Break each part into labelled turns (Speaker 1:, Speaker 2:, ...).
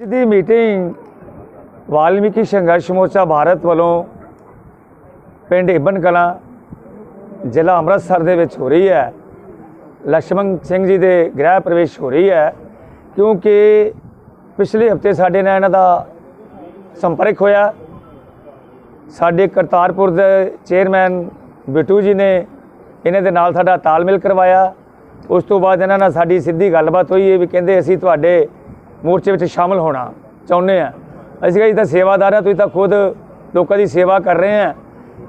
Speaker 1: ਦੀ meeting Valmiki ਸੰਘਰਸ਼ ਮੋਰਚਾ ਭਾਰਤ ਵੱਲੋਂ ਪਿੰਡ ਇਬਨ ਕਲਾਂ, ਜ਼ਿਲ੍ਹਾ ਅੰਮ੍ਰਿਤਸਰ ਦੇ ਵਿੱਚ ਹੋ ਰਹੀ ਹੈ। ਲక్ష్ਮਣ ਸਿੰਘ ਜੀ ਦੇ ਗ੍ਰਹਿ ਪ੍ਰਵੇਸ਼ ਹੋ ਰਹੀ ਹੈ ਕਿਉਂਕਿ ਪਿਛਲੇ ਹਫ਼ਤੇ ਸਾਡੇ ਨਾਲ ਇਹਨਾਂ ਦਾ ਸੰਪਰਕ ਹੋਇਆ। ਸਾਡੇ ਕਰਤਾਰਪੁਰ ਦੇ ਚੇਅਰਮੈਨ ਬਿੱਟੂ ਜੀ ਨੇ ਇਹਨਾਂ ਦੇ ਨਾਲ ਸਾਡਾ ਤਾਲਮੇਲ ਕਰਵਾਇਆ। ਉਸ ਤੋਂ ਬਾਅਦ ਇਹਨਾਂ ਨਾਲ ਸਾਡੀ ਸਿੱਧੀ ਗੱਲਬਾਤ ਹੋਈ ਇਹ ਵੀ ਕਹਿੰਦੇ ਅਸੀਂ ਤੁਹਾਡੇ ਮੋਰਚੇ ਵਿੱਚ ਸ਼ਾਮਲ ਹੋਣਾ ਚਾਹੁੰਦੇ ਆ। ਅਸੀਂ ਕਿਹਾ ਜੀ ਤਾਂ ਸੇਵਾਦਾਰ ਆ, ਤੁਸੀਂ ਤਾਂ ਖੁਦ ਲੋਕਾਂ ਦੀ ਸੇਵਾ ਕਰ ਰਹੇ ਆ।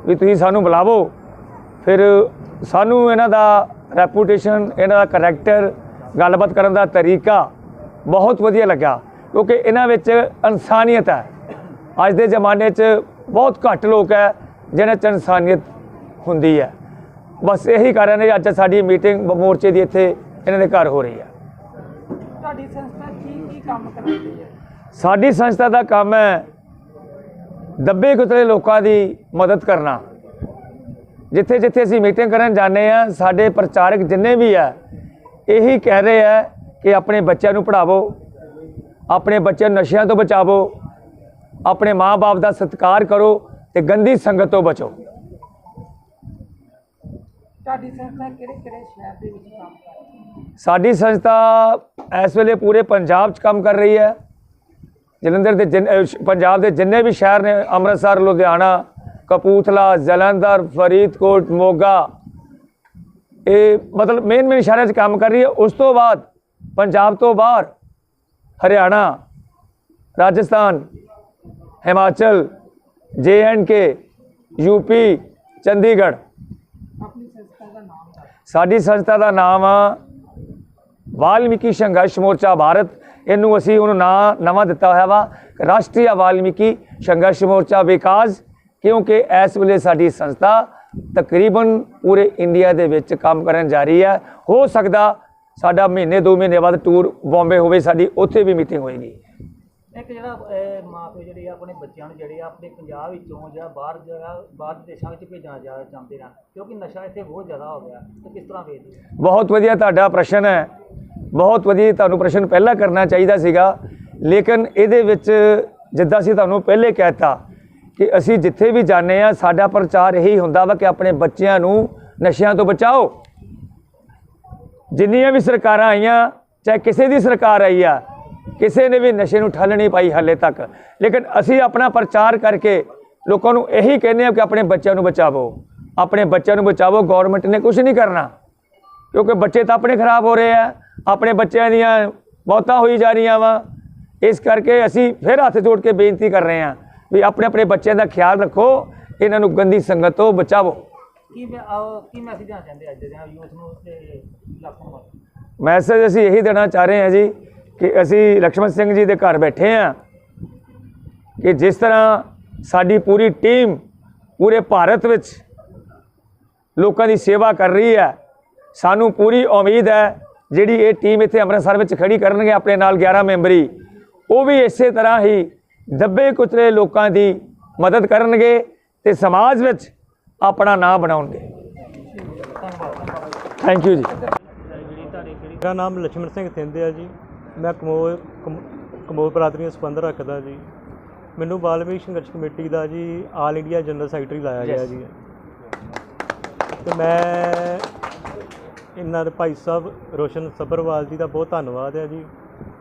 Speaker 1: ਵੀ ਤੁਸੀਂ ਸਾਨੂੰ ਬੁਲਾਵੋ। ਫਿਰ ਸਾਨੂੰ ਇਹਨਾਂ ਦਾ ਰੈਪੂਟੇਸ਼ਨ ਇਹਨਾਂ ਦਾ ਕਰੈਕਟਰ ਗੱਲਬਾਤ ਕਰਨ ਦਾ ਤਰੀਕਾ ਬਹੁਤ ਵਧੀਆ ਲੱਗਾ ਕਿਉਂਕਿ ਇਹਨਾਂ ਵਿੱਚ ਇਨਸਾਨੀਅਤ ਹੈ। ਅੱਜ ਦੇ ਜ਼ਮਾਨੇ 'ਚ ਬਹੁਤ ਘੱਟ ਲੋਕ ਹੈ ਜਿਹਨਾਂ 'ਚ ਇਨਸਾਨੀਅਤ ਹੁੰਦੀ ਹੈ। ਬਸ ਇਹੀ ਕਾਰਨ ਹੈ ਅੱਜ ਸਾਡੀ ਮੀਟਿੰਗ ਮੋਰਚੇ ਦੀ ਇੱਥੇ ਇਹਨਾਂ ਦੇ ਘਰ ਹੋ ਰਹੀ ਹੈ।
Speaker 2: ਤੁਹਾਡੀ ਸੰਸਥਾ ਕੀ ਕੀ ਕੰਮ ਕਰਦੀ ਹੈ?
Speaker 1: ਸਾਡੀ ਸੰਸਥਾ ਦਾ ਕੰਮ ਹੈ ਦੱਬੇ ਕੁਚਲੇ ਲੋਕਾਂ ਦੀ ਮਦਦ ਕਰਨਾ। ਜਿੱਥੇ ਜਿੱਥੇ ਅਸੀਂ ਮੀਟਿੰਗ ਕਰਨ ਜਾਂਦੇ ਆ ਸਾਡੇ ਪ੍ਰਚਾਰਕ ਜਿੰਨੇ ਵੀ ਆ, ਇਹੀ ਕਹਿ ਰਹੇ ਆ ਕਿ ਆਪਣੇ ਬੱਚਿਆਂ ਨੂੰ ਪੜ੍ਹਾਵੋ, ਆਪਣੇ ਬੱਚਿਆਂ ਨੂੰ ਨਸ਼ਿਆਂ ਤੋਂ ਬਚਾਵੋ, ਆਪਣੇ ਮਾਪੇ ਦਾ ਸਤਿਕਾਰ ਕਰੋ ਤੇ ਗੰਦੀ ਸੰਗਤ ਤੋਂ ਬਚੋ।
Speaker 2: ਤੁਹਾਡੀ ਸੰਸਥਾ ਕਿਹੜੇ ਕਿਹੜੇ ਸ਼ਹਿਰ ਦੇ ਵਿੱਚ ਕੰਮ ਕਰਦੀ ਹੈ?
Speaker 1: ਸਾਡੀ ਸੰਸਥਾ ਇਸ ਵੇਲੇ ਪੂਰੇ ਪੰਜਾਬ 'ਚ ਕੰਮ ਕਰ ਰਹੀ ਹੈ। ਜਲੰਧਰ ਦੇ ਜਿੰਨ- ਪੰਜਾਬ ਦੇ ਜਿੰਨੇ ਵੀ ਸ਼ਹਿਰ ਨੇ, ਅੰਮ੍ਰਿਤਸਰ, ਲੁਧਿਆਣਾ ਕਪੂਥਲਾ ਜਲੰਧਰ, ਫਰੀਦਕੋਟ, ਮੋਗਾ, ਇਹ ਮਤਲਬ ਮੇਨ ਮੇਨ ਸ਼ਹਿਰਾਂ 'ਚ ਕੰਮ ਕਰ ਰਹੀ ਹੈ। ਉਸ ਤੋਂ ਬਾਅਦ ਪੰਜਾਬ ਤੋਂ ਬਾਹਰ ਹਰਿਆਣਾ, ਰਾਜਸਥਾਨ, ਹਿਮਾਚਲ, ਜੇ ਐਂਡ ਕੇ ਯੂਪੀ ਚੰਡੀਗੜ੍ਹ
Speaker 2: ਆਪਣੀ ਸੰਸਥਾ ਦਾ ਨਾਮ ਦੱਸੋ
Speaker 1: ਸਾਡੀ ਸੰਸਥਾ ਦਾ ਨਾਮ ਆ ਵਾਲਮੀਕੀ ਸੰਘਰਸ਼ ਮੋਰਚਾ ਭਾਰਤ। ਇਹਨੂੰ ਅਸੀਂ ਉਹਨੂੰ ਨਾਂ, ਨਵਾਂ ਦਿੱਤਾ ਹੋਇਆ ਵਾ, ਰਾਸ਼ਟਰੀ ਵਾਲਮੀਕੀ ਸੰਘਰਸ਼ ਮੋਰਚਾ ਵਿਕਾਸ, ਕਿਉਂਕਿ ਇਸ ਵੇਲੇ ਸਾਡੀ ਸੰਸਥਾ ਤਕਰੀਬਨ ਪੂਰੇ ਇੰਡੀਆ ਦੇ ਵਿੱਚ ਕੰਮ ਕਰਨ ਜਾ ਰਹੀ ਹੈ। ਹੋ ਸਕਦਾ ਸਾਡਾ ਮਹੀਨੇ, ਦੋ ਮਹੀਨੇ ਬਾਅਦ ਟੂਰ ਬੰਬੇ ਹੋਵੇ, ਸਾਡੀ ਉੱਥੇ ਵੀ ਮੀਟਿੰਗ ਹੋਏਗੀ।
Speaker 2: ਇੱਕ ਜਿਹੜਾ ਮਾਪੇ ਜਿਹੜੇ ਆਪਣੇ ਬੱਚਿਆਂ ਨੂੰ ਜਿਹੜੇ ਆਪਣੇ ਪੰਜਾਬ ਵਿੱਚੋਂ ਜਾਂ ਬਾਹਰ ਜਗ੍ਹਾ, ਬਾਹਰ ਦੇਸ਼ਾਂ ਵਿੱਚ ਭੇਜਣਾ ਜਾ ਚਾਹੁੰਦੇ ਨੇ, ਕਿਉਂਕਿ ਨਸ਼ਾ ਇੱਥੇ ਬਹੁਤ ਜ਼ਿਆਦਾ ਹੋ ਗਿਆ। ਤੇ ਕਿਸ ਤਰ੍ਹਾਂ ਵੇਖਦੇ
Speaker 1: ਬਹੁਤ ਵਧੀਆ ਤੁਹਾਡਾ ਪ੍ਰਸ਼ਨ ਹੈ। ਬਹੁਤ ਵਧੀਆ ਤੁਹਾਨੂੰ ਪ੍ਰਸ਼ਨ ਪਹਿਲਾਂ ਕਰਨਾ ਚਾਹੀਦਾ ਸੀਗਾ। ਲੇਕਿਨ ਇਹਦੇ ਵਿੱਚ ਜਿੱਦਾਂ ਅਸੀਂ ਤੁਹਾਨੂੰ ਪਹਿਲੇ ਕਹਿਤਾ ਕਿ ਅਸੀਂ ਜਿੱਥੇ ਵੀ ਜਾਂਦੇ ਆ ਸਾਡਾ ਪ੍ਰਚਾਰ ਇਹੀ ਹੁੰਦਾ ਵਾ ਕਿ ਆਪਣੇ ਬੱਚਿਆਂ ਨੂੰ ਨਸ਼ਿਆਂ ਤੋਂ ਬਚਾਓ। ਜਿੰਨੀਆਂ ਵੀ ਸਰਕਾਰਾਂ ਆਈਆਂ, ਚਾਹੇ ਕਿਸੇ ਦੀ ਸਰਕਾਰ ਆਈ ਆ ਕਿਸੇ ਨੇ ਵੀ ਨਸ਼ੇ ਨੂੰ ਠੱਲ ਨਹੀਂ ਪਾਈ ਹਾਲੇ ਤੱਕ। ਲੇਕਿਨ ਅਸੀਂ ਆਪਣਾ ਪ੍ਰਚਾਰ ਕਰਕੇ ਲੋਕਾਂ ਨੂੰ ਇਹੀ ਕਹਿੰਦੇ ਆ ਕਿ ਆਪਣੇ ਬੱਚਿਆਂ ਨੂੰ ਬਚਾਵੋ। ਆਪਣੇ ਬੱਚਿਆਂ ਨੂੰ ਬਚਾਵੋ ਗਵਰਨਮੈਂਟ ਨੇ ਕੁਝ ਨਹੀਂ ਕਰਨਾ। ਕਿਉਂਕਿ ਬੱਚੇ ਤਾਂ ਆਪਣੇ ਖਰਾਬ ਹੋ ਰਹੇ ਆ। ਆਪਣੇ ਬੱਚਿਆਂ ਦੀਆਂ ਮੌਤਾਂ ਹੋਈ ਜਾ ਰਹੀਆਂ ਵਾ। ਇਸ ਕਰਕੇ ਅਸੀਂ ਫਿਰ ਹੱਥ ਜੋੜ ਕੇ ਬੇਨਤੀ ਕਰ ਰਹੇ ਹਾਂ ਵੀ ਆਪਣੇ ਆਪਣੇ ਬੱਚਿਆਂ ਦਾ ਖਿਆਲ ਰੱਖੋ। ਇਹਨਾਂ ਨੂੰ ਗੰਦੀ ਸੰਗਤ ਤੋਂ ਬਚਾਵੋ।
Speaker 2: ਕੀ ਕੀ ਮੈਸੇਜ ਦੇਣਾ ਚਾਹੁੰਦੇ ਅੱਜ ਦੇ ਯੂਥ ਨੂੰ ਤੇ ਇਲਾਕਿਆਂ ਨੂੰ
Speaker 1: ਮੈਸੇਜ ਅਸੀਂ ਇਹੀ ਦੇਣਾ ਚਾਹ ਰਹੇ ਹਾਂ ਜੀ ਕਿ ਅਸੀਂ ਲక్ష్మణ ਸਿੰਘ ਜੀ ਦੇ ਘਰ ਬੈਠੇ ਆ ਕਿ ਜਿਸ ਤਰ੍ਹਾਂ ਸਾਡੀ ਪੂਰੀ ਟੀਮ ਪੂਰੇ ਭਾਰਤ ਵਿੱਚ ਲੋਕਾਂ ਦੀ ਸੇਵਾ ਕਰ ਰਹੀ ਹੈ, ਸਾਨੂੰ ਪੂਰੀ ਉਮੀਦ ਹੈ ਜਿਹੜੀ ਇਹ ਟੀਮ ਇੱਥੇ ਅੰਮ੍ਰਿਤਸਰ ਵਿੱਚ ਖੜੀ ਕਰਨਗੇ ਆਪਣੇ ਨਾਲ 11 ਮੈਂਬਰੀ, ਉਹ ਵੀ ਇਸੇ ਤਰ੍ਹਾਂ ਹੀ ਦੱਬੇ ਕੁਚਲੇ ਲੋਕਾਂ ਦੀ ਮਦਦ ਕਰਨਗੇ ਤੇ ਸਮਾਜ ਵਿੱਚ ਆਪਣਾ ਨਾਂ ਬਣਾਉਣਗੇ। ਥੈਂਕ ਯੂ ਜੀ।
Speaker 3: ਮੇਰਾ ਨਾਮ ਲక్ష్మణ ਸਿੰਘ ਥਿੰਦੇ ਜੀ। ਮੈਂ ਕਮੋਏ ਕਮ- ਕਮੋਏ ਬਰਾਦਰੀਆਂ ਸੰਬੰਧ ਰੱਖਦਾ ਜੀ। ਮੈਨੂੰ ਬਾਲਮੀਕ ਸੰਘਰਸ਼ ਕਮੇਟੀ ਦਾ ਜੀ ਆਲ ਇੰਡੀਆ ਜਨਰਲ ਸੈਕਟਰੀ ਲਾਇਆ ਗਿਆ ਜੀ। ਤੇ ਮੈਂ ਇਹਨਾਂ ਦੇ ਭਾਈ ਸਾਹਿਬ ਰੋਸ਼ਨ ਸੱਭਰਵਾਲ ਜੀ ਦਾ ਬਹੁਤ ਧੰਨਵਾਦ ਹੈ ਜੀ।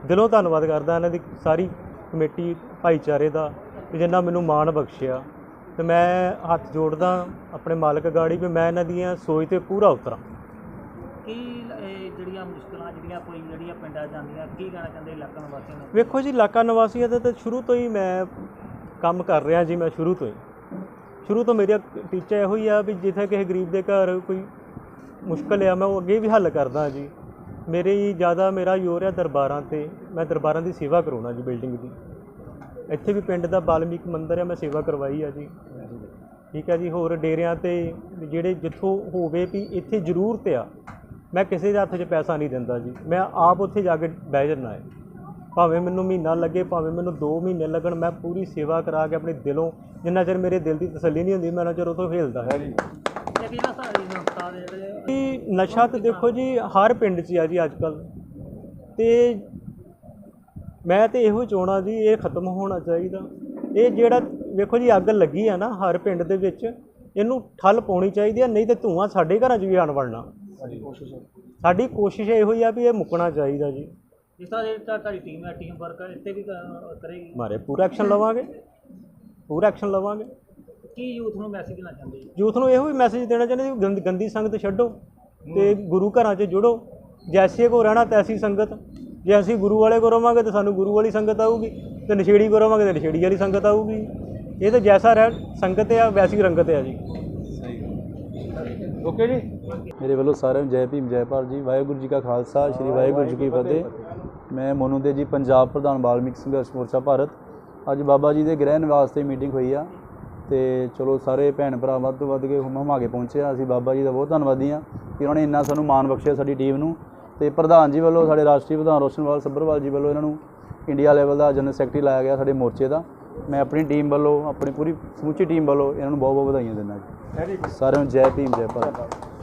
Speaker 3: ਦਿਲੋਂ ਧੰਨਵਾਦ ਕਰਦਾ ਇਹਨਾਂ ਦੀ ਸਾਰੀ ਕਮੇਟੀ ਭਾਈਚਾਰੇ ਦਾ ਕਿ ਜਿਨ੍ਹਾਂ ਮੈਨੂੰ ਮਾਣ ਬਖਸ਼ਿਆ। ਤੇ ਮੈਂ ਹੱਥ ਜੋੜਦਾ ਆਪਣੇ ਮਾਲਕ ਗਾੜੀ ਵੀ ਮੈਂ ਇਹਨਾਂ ਦੀਆਂ ਸੋਚ ਤੇ ਪੂਰਾ ਉਤਰਾਂ।
Speaker 2: ਕੀ ਇਹ ਜਿਹੜੀਆਂ ਮੁਸ਼ਕਲਾਂ ਜਿਹੜੀਆਂ ਕੋਈ ਜਿਹੜੀਆਂ ਪਿੰਡਾਂ ਜਾਂਦੀਆਂ, ਕੀ ਕਹਿਣਾ ਚਾਹੁੰਦੇ ਇਲਾਕਾ ਨਿਵਾਸੀਆਂ ਨੂੰ?
Speaker 3: ਵੇਖੋ ਜੀ, ਇਲਾਕਾ ਨਿਵਾਸੀਆਂ ਦਾ ਤਾਂ ਸ਼ੁਰੂ ਤੋਂ ਹੀ ਮੈਂ ਕੰਮ ਕਰ ਰਿਹਾ ਜੀ, ਮੈਂ ਸ਼ੁਰੂ ਤੋਂ ਹੀ। ਸ਼ੁਰੂ ਤੋਂ ਮੇਰਾ ਟੀਚਾ ਇਹੋ ਹੀ ਆ ਵੀ ਜਿੱਥੇ ਕਿਸੇ ਗਰੀਬ ਦੇ ਘਰ ਕੋਈ ਮੁਸ਼ਕਲ ਆ, ਮੈਂ ਉਹ ਅੱਗੇ ਵੀ ਹੱਲ ਕਰਦਾ ਜੀ। ਮੇਰੀ ਜ਼ਿਆਦਾ ਮੇਰਾ ਜ਼ੋਰ ਆ ਦਰਬਾਰਾਂ ਤੇ, ਮੈਂ ਦਰਬਾਰਾਂ ਦੀ ਸੇਵਾ ਕਰਾਉਣਾ ਜੀ, ਬਿਲਡਿੰਗ ਦੀ। ਇੱਥੇ ਵੀ ਪਿੰਡ ਦਾ ਬਾਲਮੀਕ ਮੰਦਿਰ ਆ, ਮੈਂ ਸੇਵਾ ਕਰਵਾਈ ਆ ਜੀ। ਠੀਕ ਹੈ ਜੀ, ਹੋਰ ਡੇਰਿਆਂ ਤੇ ਜਿਹੜੇ ਜਿੱਥੋਂ ਹੋਵੇ ਵੀ ਇੱਥੇ ਜ਼ਰੂਰਤ ਆ ਮੈਂ ਕਿਸੇ ਦੇ ਹੱਥ 'ਚ ਪੈਸਾ ਨਹੀਂ ਦਿੰਦਾ ਜੀ। ਮੈਂ ਆਪ ਉੱਥੇ ਜਾ ਕੇ ਬਹਿ ਜਾਂਦਾ ਹੈ। ਭਾਵੇਂ ਮੈਨੂੰ ਮਹੀਨਾ ਲੱਗੇ ਭਾਵੇਂ ਮੈਨੂੰ 2 ਮਹੀਨੇ ਲੱਗਣ ਮੈਂ ਪੂਰੀ ਸੇਵਾ ਕਰਾ ਕੇ ਆਪਣੇ ਦਿਲੋਂ ਜਿੰਨਾ ਚਿਰ ਮੇਰੇ ਦਿਲ ਦੀ ਤਸੱਲੀ ਨਹੀਂ ਹੁੰਦੀ ਮੈਂ ਉਹਨਾਂ ਚਿਰ ਉਥੋਂ ਹਿਲਦਾ ਹੈ। ਕਿ ਨਸ਼ਾ ਤੇ ਦੇਖੋ ਜੀ ਹਰ ਪਿੰਡ 'ਚ ਆ ਜੀ ਅੱਜ ਕੱਲ ਤੇ ਮੈਂ ਤੇ ਇਹੋ ਚਾਹਣਾ ਜੀ ਇਹ ਖਤਮ ਹੋਣਾ ਚਾਹੀਦਾ। ਇਹ ਜਿਹੜਾ ਵੇਖੋ ਜੀ ਅੱਗ ਲੱਗੀ ਆ ਨਾ ਹਰ ਪਿੰਡ ਦੇ ਵਿੱਚ ਇਹਨੂੰ ਠੱਲ ਪਾਉਣੀ ਚਾਹੀਦੀ ਆ ਨਹੀਂ ਤੇ ਧੂਆਂ ਸਾਡੇ ਘਰਾਂ 'ਚ ਵੀ ਆਣ ਵੜਨਾ। ਸਾਡੀ ਕੋਸ਼ਿਸ਼ ਇਹੋ ਹੀ ਆ ਵੀ ਇਹ ਮੁੱਕਣਾ ਚਾਹੀਦਾ ਜੀ।
Speaker 2: ਜਿਸ ਤਰ੍ਹਾਂ ਤੁਹਾ- ਤੁਹਾਡੀ ਟੀਮ ਹੈ ਟੀਮ ਵਰਕ ਇੱਥੇ ਵੀ ਕ- ਕਰੇਗੀ।
Speaker 3: ਮਾਰੇ ਪੂਰਾ ਐਕਸ਼ਨ ਲਵਾਂਗੇ। ਪੂਰਾ ਐਕਸ਼ਨ ਲਵਾਂਗੇ।
Speaker 2: ਕੀ ਯੂਥ ਨੂੰ ਮੈਸੇਜ ਦੇਣਾ ਚਾਹੁੰਦੇ ਜੀ?
Speaker 3: ਯੂਥ ਨੂੰ ਇਹੋ ਹੀ ਮੈਸੇਜ ਦੇਣਾ ਚਾਹੁੰਦੇ ਵੀ ਗੰਦ- ਗੰਦੀ ਸੰਗਤ ਛੱਡੋ ਤੇ ਗੁਰੂ ਘਰਾਂ 'ਚ ਜੁੜੋ। ਜੈਸੇ ਕੋ ਰਹਿਣਾ ਤੈਸੀ ਸੰਗਤ ਜੇ ਅਸੀਂ ਗੁਰੂ ਵਾਲੇ ਕੋ ਰਵਾਂਗੇ ਤਾਂ ਸਾਨੂੰ ਗੁਰੂ ਵਾਲੀ ਸੰਗਤ ਆਊਗੀ ਤੇ ਨਸ਼ੇੜੀ ਕੋ ਰਵਾਂਗੇ ਤਾਂ ਨਸ਼ੇੜੀ ਵਾਲੀ ਸੰਗਤ ਆਊਗੀ। ਇਹ ਤਾਂ ਜੈਸਾ ਰਹਿ ਸੰਗਤ ਆ ਵੈਸੀ ਰੰਗਤ ਆ ਜੀ।
Speaker 1: ਓਕੇ ਜੀ?
Speaker 4: ਮੇਰੇ ਵੱਲੋਂ ਸਾਰਿਆਂ ਨੂੰ ਜੈ ਭੀਮ, ਜੈ ਭਾਰਤ ਜੀ। ਵਾਹਿਗੁਰੂ ਜੀ ਕਾ ਖਾਲਸਾ, ਸ੍ਰੀ ਵਾਹਿਗੁਰੂ ਜੀ ਕੀ ਫਤਿਹ। ਮੈਂ ਮੋਨੂ ਜੀ, ਪੰਜਾਬ ਪ੍ਰਧਾਨ ਬਾਲਮਿਕ ਸੰਘਰਸ਼ ਮੋਰਚਾ ਭਾਰਤ। ਅੱਜ ਬਾਬਾ ਜੀ ਦੇ ਗ੍ਰਹਿ ਨਿਵਾਸ ਤੇ ਮੀਟਿੰਗ ਹੋਈ ਆ ਤੇ ਚਲੋ ਸਾਰੇ ਭੈਣ ਭਰਾ ਵੱਧ ਤੋਂ ਵੱਧ ਕੇ ਹੁਮ ਹੁਮਾ ਕੇ ਪਹੁੰਚੇ ਆ। ਅਸੀਂ ਬਾਬਾ ਜੀ ਦਾ ਬਹੁਤ ਧੰਨਵਾਦੀ ਆ ਕਿ ਉਹਨਾਂ ਨੇ ਇੰਨਾ ਸਾਨੂੰ ਮਾਣ ਬਖਸ਼ਿਆ ਸਾਡੀ ਟੀਮ ਨੂੰ। ਤੇ ਪ੍ਰਧਾਨ ਜੀ ਵੱਲੋਂ ਸਾਡੇ ਰਾਸ਼ਟਰੀ ਪ੍ਰਧਾਨ ਰੋਸ਼ਨਵਾਲ ਸੱਭਰਵਾਲ ਜੀ ਵੱਲੋਂ ਇਹਨਾਂ ਨੂੰ ਇੰਡੀਆ ਲੈਵਲ ਦਾ ਜਨਰਲ ਸੈਕਟਰੀ ਲਾਇਆ ਗਿਆ ਸਾਡੇ ਮੋਰਚੇ ਦਾ। ਮੈਂ ਆਪਣੀ ਟੀਮ ਵੱਲੋਂ ਆਪਣੀ ਪੂਰੀ ਸਮੁੱਚੀ ਟੀਮ ਵੱਲੋਂ ਇਹਨਾਂ ਨੂੰ ਬਹੁਤ ਬਹੁਤ ਵਧਾਈਆਂ ਦਿੰਦਾ ਜੀ। ਸਾਰਿਆਂ ਨੂੰ ਜੈ ਭੀਮ ਜੈ ਭਾਰਤ।